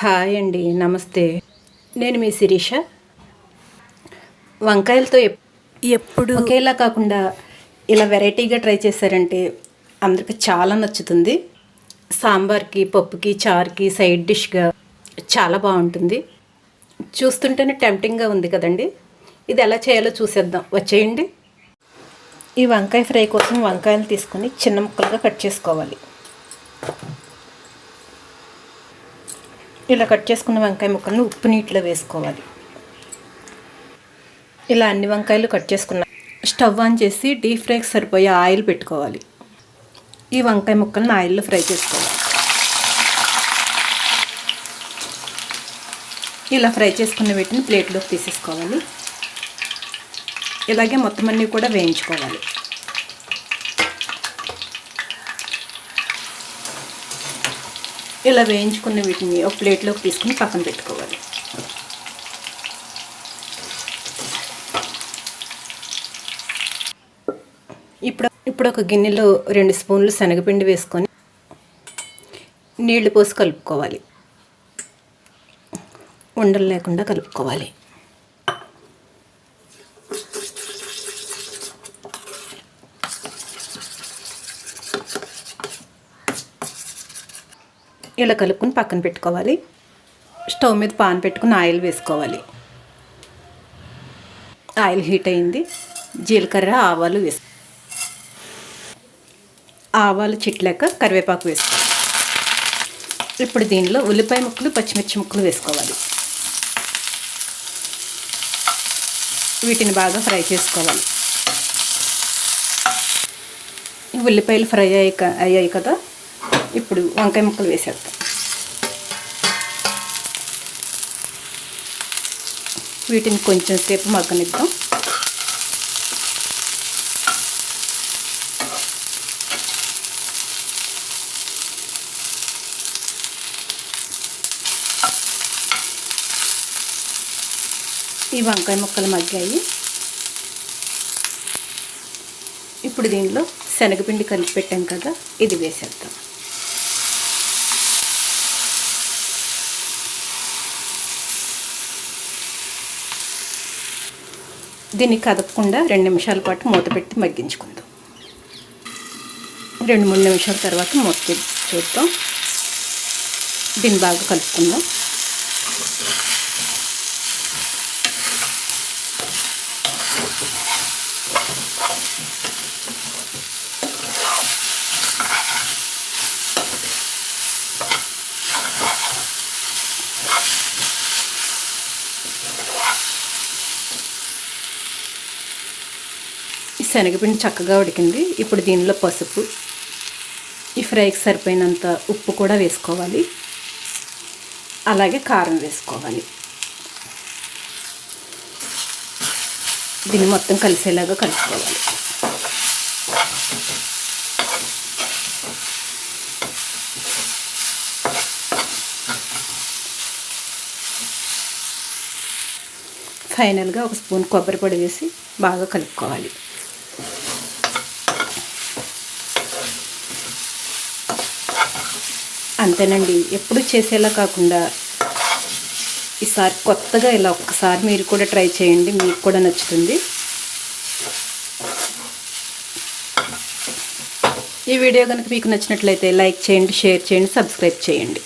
Hi అండి నమస్తే. నేను మీ శిరీష. వంకాయలతో ఎప్- ఎప్పుడు? ఒకేలా కాకుండా ఇలా వెరైటీగా ట్రై చేశారంటే అందరికి చాలా నచ్చుతుంది. సాంబార్కి పప్పుకి చారుకి సైడ్ డిష్గా చాలా బాగుంటుంది. చూస్తుంటేనే టెంప్టింగ్గా ఉంది కదండి. ఇది ఎలా చేయాలో చూసేద్దాం. వచ్చేయండి. ఈ వంకాయ ఫ్రై కోసం వంకాయలు తీసుకొని చిన్న ముక్కలుగా కట్ చేసుకోవాలి. ఇలా కట్ చేసుకున్న వంకాయ ముక్కలను ఉప్పు నీటిలో వేసుకోవాలి. ఇలా అన్ని వంకాయలు కట్ చేసుకున్న స్టవ్ ఆన్ చేసి డీప్ ఫ్రైకి సరిపోయే ఆయిల్ పెట్టుకోవాలి. ఈ వంకాయ ముక్కలను ఆయిల్లో ఫ్రై చేసుకోవాలి. ఇలా ఫ్రై చేసుకున్న వీటిని ప్లేట్లోకి తీసేసుకోవాలి. ఇలాగే మొత్తం అన్నీ కూడా వేయించుకోవాలి. ఇలా వేయించుకున్న వీటిని ఒక ప్లేట్లోకి తీసుకుని పక్కన పెట్టుకోవాలి. ఇప్పుడు ఇప్పుడు ఒక గిన్నెలో రెండు స్పూన్లు శనగపిండి వేసుకొని నీళ్ళు పోసి కలుపుకోవాలి. ఉండలు లేకుండా కలుపుకోవాలి. ఇలా కలుపుకుని పక్కన పెట్టుకోవాలి. స్టవ్ మీద పాన్ పెట్టుకుని ఆయిల్ వేసుకోవాలి. ఆయిల్ హీట్ అయింది. జీలకర్ర ఆవాలు వేసుకో ఆవాలు చిట్లేక కరివేపాకు వేసుకోవాలి. ఇప్పుడు దీనిలో ఉల్లిపాయ ముక్కలు పచ్చిమిర్చి ముక్కలు వేసుకోవాలి. వీటిని బాగా ఫ్రై చేసుకోవాలి. ఉల్లిపాయలు ఫ్రై అయ్యాయి క- అయ్యాయి కదా? ఇప్పుడు వంకాయ ముక్కలు వేసేద్దాం. వీటిని కొంచెం సేపు మగ్గనిద్దాం. ఈ వంకాయ ముక్కలు మగ్గాయి. ఇప్పుడు దీనిలో శనగపిండి కలిపి పెట్టాం కదా ఇది వేసేద్దాం. దీన్ని కదపకుండా రెండు నిమిషాల పాటు మూత పెట్టి మగ్గించుకుందాం. రెండు మూడు నిమిషాల తర్వాత మూత చూద్దాం. దీన్ని బాగా కలుపుకుందాం. శనగపిండి చక్కగా ఉడికింది. ఇప్పుడు దీనిలో పసుపు ఈ ఫ్రైకి సరిపోయినంత ఉప్పు కూడా వేసుకోవాలి. అలాగే కారం వేసుకోవాలి. దీన్ని మొత్తం కలిసేలాగా కలుపుకోవాలి. ఫైనల్గా ఒక స్పూన్ కొబ్బరి పొడి వేసి బాగా కలుపుకోవాలి. అంతేనండి. ఎప్పుడు చేసేలా కాకుండా ఈసారి కొత్తగా ఇలా ఒక్కసారి మీరు కూడా ట్రై చేయండి. మీకు కూడా నచ్చుతుంది. ఈ వీడియో కనుక మీకు నచ్చినట్లయితే లైక్ చేయండి షేర్ చేయండి సబ్స్క్రైబ్ చేయండి.